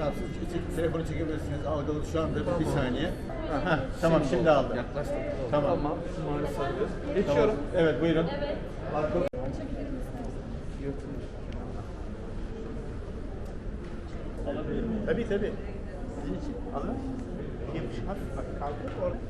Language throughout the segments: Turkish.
Siz siz telefonu çekebilirsiniz. Algılı şu anda bir saniye. Aha, tamam şimdi aldı. Yaklaştık. Tamam. Tamam. Maalesef alıyoruz. Tamam. Geçiyorum. Evet buyurun. Arka. Tabii tabii. Sizin için. Alın. Hafif bak kalkıp orada.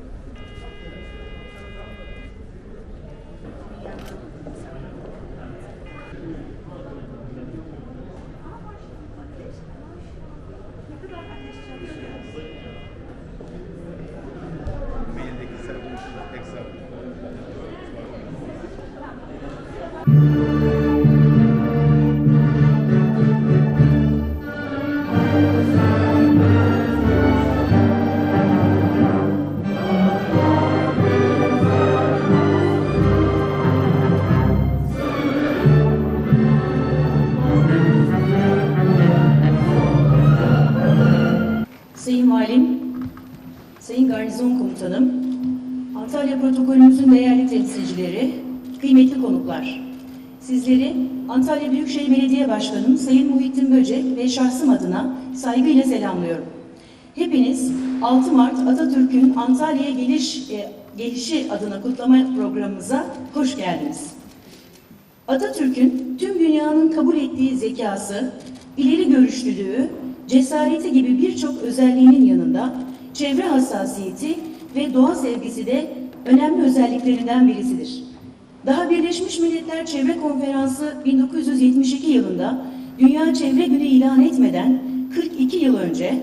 Garnizon Komutanım, Antalya protokolümüzün değerli temsilcileri, kıymetli konuklar. Sizleri Antalya Büyükşehir Belediye Başkanım Sayın Muhittin Böcek ve şahsım adına saygıyla selamlıyorum. Hepiniz 6 Mart Atatürk'ün Antalya'ya geliş, e, gelişi adına kutlama programımıza hoş geldiniz. Atatürk'ün tüm dünyanın kabul ettiği zekası, ileri görüşlülüğü, cesareti gibi birçok özelliğinin yanında çevre hassasiyeti ve doğa sevgisi de önemli özelliklerinden birisidir. Daha Birleşmiş Milletler Çevre Konferansı 1972 yılında Dünya Çevre Günü ilan etmeden 42 yıl önce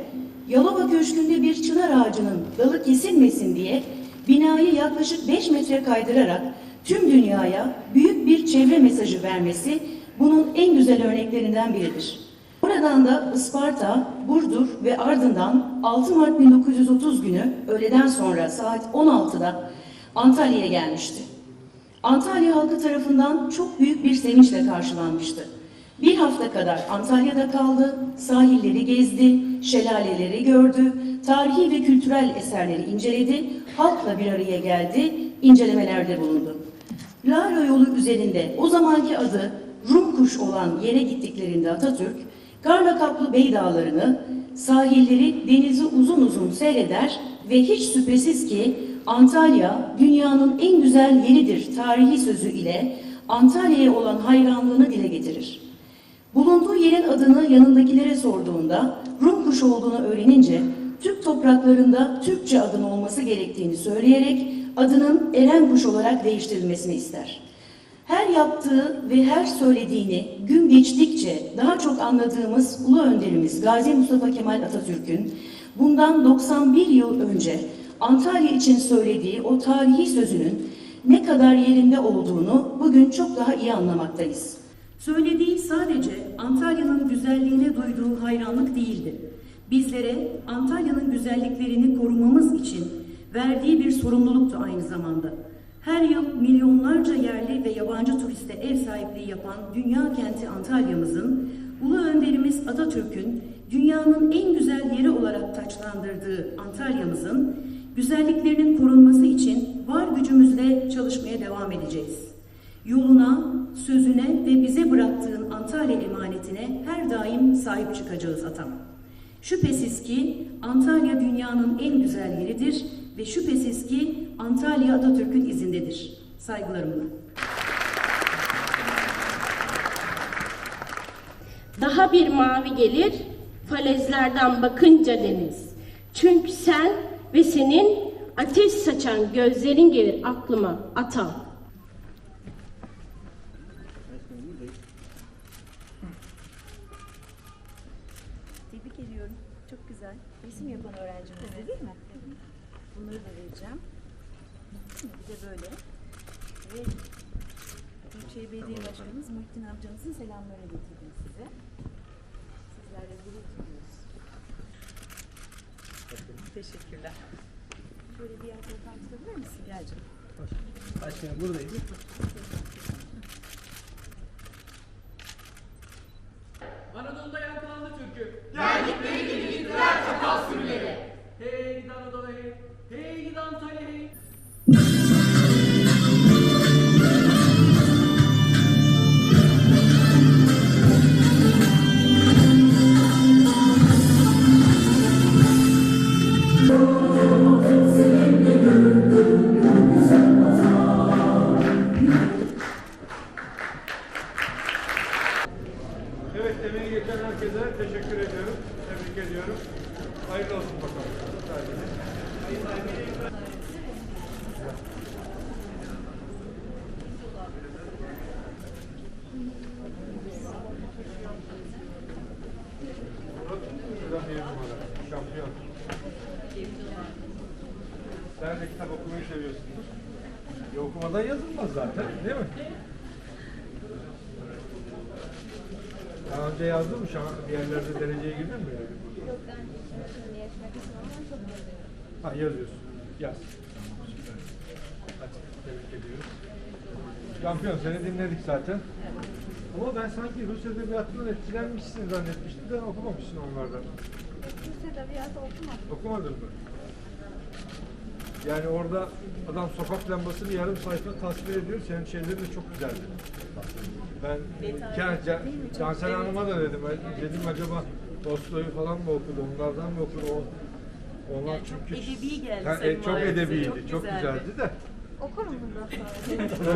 Yalova Köşkü'nde bir çınar ağacının dalı kesilmesin diye binayı yaklaşık 5 metre kaydırarak tüm dünyaya büyük bir çevre mesajı vermesi bunun en güzel örneklerinden biridir. Buradan da Isparta, Burdur ve ardından 6 Mart 1930 günü öğleden sonra saat 16'da Antalya'ya gelmişti. Antalya halkı tarafından çok büyük bir sevinçle karşılanmıştı. Bir hafta kadar Antalya'da kaldı, sahilleri gezdi, şelaleleri gördü, tarihi ve kültürel eserleri inceledi, halkla bir araya geldi, incelemelerde bulundu. Lalo yolu üzerinde o zamanki adı Rumkuş olan yere gittiklerinde Atatürk, karla kaplı Bey Dağları'nı, sahilleri denizi uzun uzun seyreder ve hiç şüphesiz ki Antalya dünyanın en güzel yeridir tarihi sözü ile Antalya'ya olan hayranlığını dile getirir. Bulunduğu yerin adını yanındakilere sorduğunda Rum kuşu olduğunu öğrenince Türk topraklarında Türkçe adın olması gerektiğini söyleyerek adının Eren kuş olarak değiştirilmesini ister. Her yaptığı ve her söylediğini gün geçtikçe daha çok anladığımız Ulu Önderimiz Gazi Mustafa Kemal Atatürk'ün bundan 91 yıl önce Antalya için söylediği o tarihi sözünün ne kadar yerinde olduğunu bugün çok daha iyi anlamaktayız. Söylediği sadece Antalya'nın güzelliğine duyduğu hayranlık değildi. Bizlere Antalya'nın güzelliklerini korumamız için verdiği bir sorumluluktu aynı zamanda. Her yıl milyonlarca yerli ve yabancı turiste ev sahipliği yapan dünya kenti Antalya'mızın, Ulu Önderimiz Atatürk'ün dünyanın en güzel yeri olarak taçlandırdığı Antalya'mızın güzelliklerinin korunması için var gücümüzle çalışmaya devam edeceğiz. Yoluna, sözüne ve bize bıraktığın Antalya emanetine her daim sahip çıkacağız atam. Şüphesiz ki Antalya dünyanın en güzel yeridir ve şüphesiz ki Antalya Atatürk'ün izindedir. Saygılarımla. Daha bir mavi gelir, falezlerden bakınca deniz. Çünkü sen ve senin ateş saçan gözlerin gelir aklıma atam. Tebrik ediyorum. Çok güzel. Resim yapan öğrencimizde değil mi? Bunları da vereceğim. Bir de böyle. Ve Büyükşehir Belediye Başkanımız Muhittin amcamızın selamlarını getirdim size. Sizlerle gurur duyuyoruz. Teşekkürler. Şöyle diğer taraftan tutabilir misin? Gel canım. Başkanım buradayız. Anadolu'da yankılandı türkü. Geldikleri gibi gittiler çakal sürüleri. Emeği geçen herkese teşekkür ediyorum. Tebrik ediyorum. Hayırlı olsun bakalım. Sen de kitap okumayı seviyorsunuz. Ya okumadan yazılmaz zaten, değil mi? Daha önce yazdın mı? Şan, bir yerlerde dereceye girdin mi? Yok ben şimdi yaşamak çok yazıyorum. Ha yazıyorsun. Yaz. Süper. Hadi tebrik ediyoruz. Şampiyon seni dinledik zaten. Ama ben sanki Rus edebiyatından etkilenmişsin zannetmiştim de okumamışsın onlardan. Rus edebiyatı okumadım. Okumadın mı? Yani orada adam sokak lambasını yarım sayfa tasvir ediyor. Senin şeylerin de çok güzeldi. Ben Can, Can, Cansel Hanım'a da dedim. Ben dedim acaba Tolstoy'u falan mı okudu? Onlardan mı okudu? O, onlar Yani çok çünkü edebi geldi Ha, e, çok edebiydi, çok çok, güzeldi. güzeldi de. Okurum bundan sonra.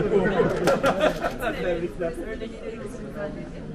Öyle geliyorsunuz anneciğim.